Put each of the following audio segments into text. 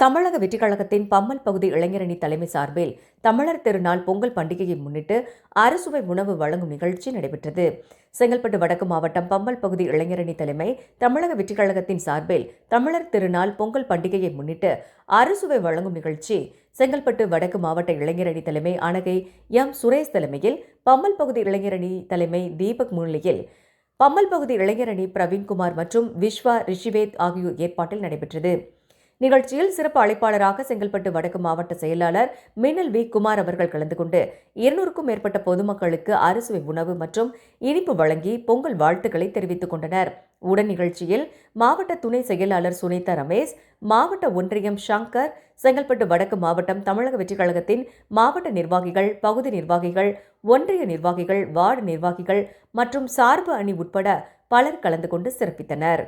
தமிழக வெற்றிக் கழகத்தின் பம்மல் பகுதி இளைஞரணி தலைமை சார்பில் தமிழர் திருநாள் பொங்கல் பண்டிகையை முன்னிட்டு அறுசுவை உணவு வழங்கும் நிகழ்ச்சி நடைபெற்றது. செங்கல்பட்டு வடக்கு மாவட்டம் பம்மல் பகுதி இளைஞரணி தலைமை தமிழக வெற்றிக் கழகத்தின் சார்பில் தமிழர் திருநாள் பொங்கல் பண்டிகையை முன்னிட்டு அறுசுவை வழங்கும் நிகழ்ச்சி செங்கல்பட்டு வடக்கு மாவட்ட இளைஞரணி தலைமை அணகை எம். சுரேஷ் தலைமையில் பம்மல் பகுதி இளைஞரணி தலைமை தீபக் முன்னிலையில் பம்மல் பகுதி இளைஞரணி பிரவீன்குமார் மற்றும் விஸ்வா ரிஷிவேத் ஆகியோர் ஏற்பாட்டில் நடைபெற்றது. நிகழ்ச்சியில் சிறப்பு அழைப்பாளராக செங்கல்பட்டு வடக்கு மாவட்ட செயலாளர் மின்னல் வி. குமார் அவர்கள் கலந்து கொண்டு இருநூறுக்கும் மேற்பட்ட பொதுமக்களுக்கு அறுசுவை உணவு மற்றும் இனிப்பு வழங்கி பொங்கல் வாழ்த்துக்களை தெரிவித்துக் கொண்டனர். உடன் நிகழ்ச்சியில் மாவட்ட துணை செயலாளர் சுனிதா ரமேஷ் மாவட்ட ஒன்றியம் ஷங்கர் செங்கல்பட்டு வடக்கு மாவட்டம் தமிழக வெற்றிக் கழகத்தின் மாவட்ட நிர்வாகிகள் பகுதி நிர்வாகிகள் ஒன்றிய நிர்வாகிகள் வார்டு நிர்வாகிகள் மற்றும் சார்பு அணி உட்பட பலர் கலந்து கொண்டு சிறப்பித்தனர்.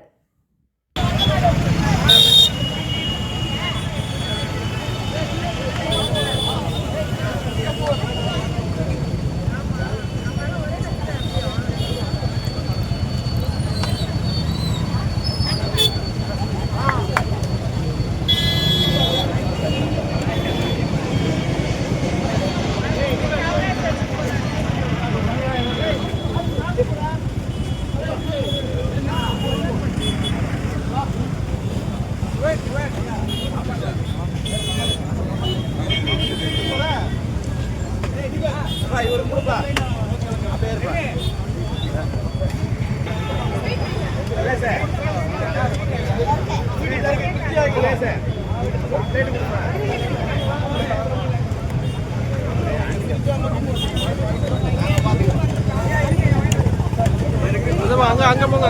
அந்த பக்கம், அங்க போங்க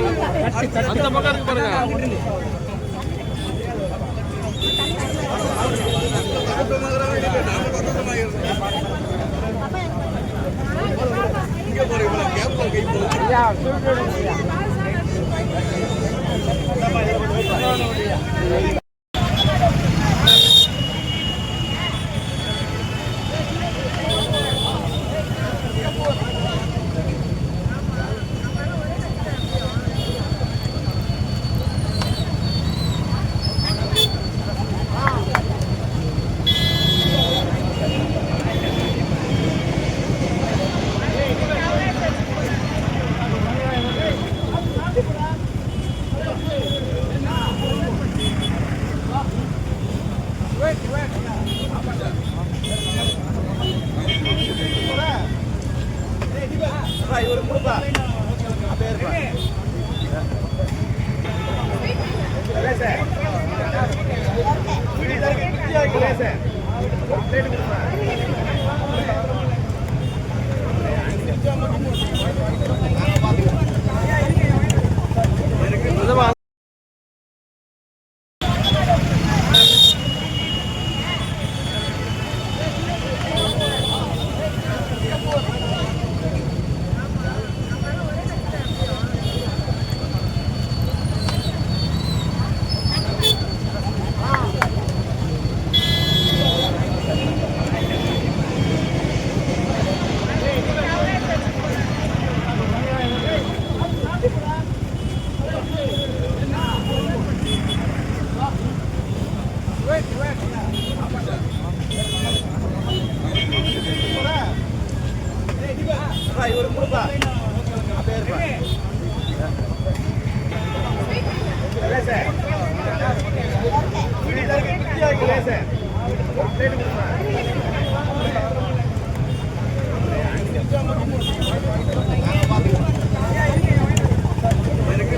அந்த பக்கம் இருக்கு பாருங்க すばらしい。அந்த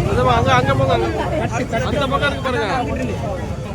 அந்த பக்கம், அங்க அங்க போங்க. அந்த பக்கம் இருக்கு பாருங்க.